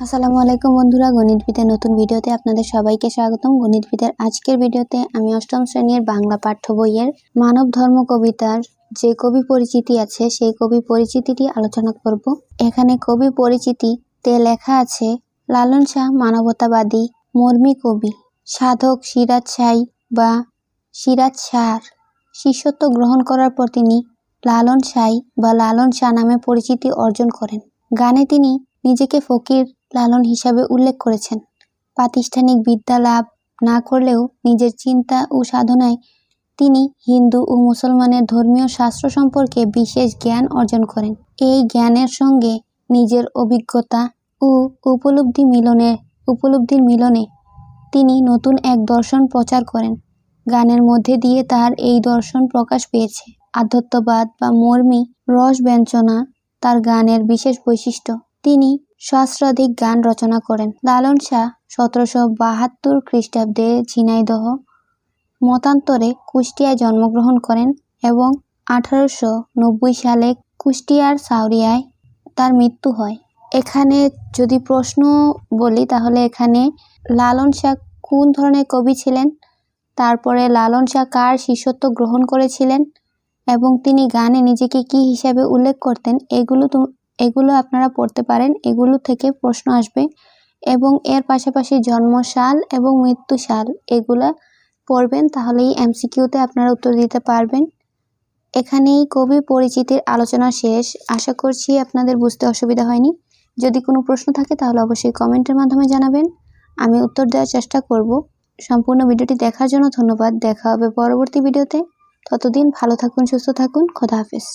আসসালামু আলাইকুম বন্ধুরা গণিতবিদের নতুন ভিডিওতে আপনাদের সবাইকে স্বাগতম। গণিতবিদের আজকের ভিডিওতে আমি অষ্টম শ্রেণির বাংলা পাঠ্য বইয়ের মানব ধর্ম কবিতার যে কবি পরিচিতি আছে, সেই কবি পরিচিতিটি আলোচনা করব। এখানে কবি পরিচিতিতে লেখা আছে, লালন শাহ মানবতাবাদী মর্মী কবি, সাধক সিরাজ শাহী বা সিরাজ শাহর শিষ্যত্ব গ্রহণ করার পর তিনি লালন শাহী বা লালন শাহ নামে পরিচিতি অর্জন করেন। গানে তিনি নিজেকে ফকির লালন হিসাবে উল্লেখ করেছেন। প্রাতিষ্ঠানিক বিদ্যা লাভ না করলেও নিজের চিন্তা ও সাধনায় তিনি হিন্দু ও মুসলমানের ধর্মীয় শাস্ত্র সম্পর্কে বিশেষ জ্ঞান অর্জন করেন। এই জ্ঞানের সঙ্গে নিজের অভিজ্ঞতা ও উপলব্ধি মিলনে উপলব্ধির মিলনে তিনি নতুন এক দর্শন প্রচার করেন। গানের মধ্যে দিয়ে তার এই দর্শন প্রকাশ পেয়েছে। আধ্যাত্মবাদ বা মর্মী রস ব্যঞ্চনা তার গানের বিশেষ বৈশিষ্ট্য। তিনি সহস্রাধিক গান রচনা করেন। লালন শাহ সতেরোশো বাহাত্তর খ্রিস্টাব্দে ঝিনাইদহ মতান্তরে কুষ্টিয়ায় জন্মগ্রহণ করেন এবং আঠারোশো নব্বই সালে কুষ্টিয়ার সাউরিয়ায় তার মৃত্যু হয়। এখানে যদি প্রশ্ন বলি, তাহলে এখানে লালন শাহ কোন ধরনের কবি ছিলেন? তারপরে লালন শাহ কার শিষ্যত্ব গ্রহণ করেছিলেন? এবং তিনি গানে নিজেকে কি হিসাবে উল্লেখ করতেন? এগুলো এগুলো আপনারা পড়তে পারেন, এগুলো থেকে প্রশ্ন আসবে। এবং এর পাশাপাশি জন্মসাল এবং মৃত্যু সাল এগুলা পড়বেন, তাহলেই এমসিকিউতে আপনারা উত্তর দিতে পারবেন। এখানেই কবি পরিচিতির আলোচনা শেষ। আশা করছি আপনাদের বুঝতে অসুবিধা হয়নি। যদি কোনো প্রশ্ন থাকে, তাহলে অবশ্যই কমেন্টের মাধ্যমে জানাবেন। আমি উত্তর দেওয়ার চেষ্টা করব। সম্পূর্ণ ভিডিওটি দেখার জন্য ধন্যবাদ। দেখা হবে পরবর্তী ভিডিওতে। ততদিন ভালো থাকুন, সুস্থ থাকুন। খোদা হাফিজ।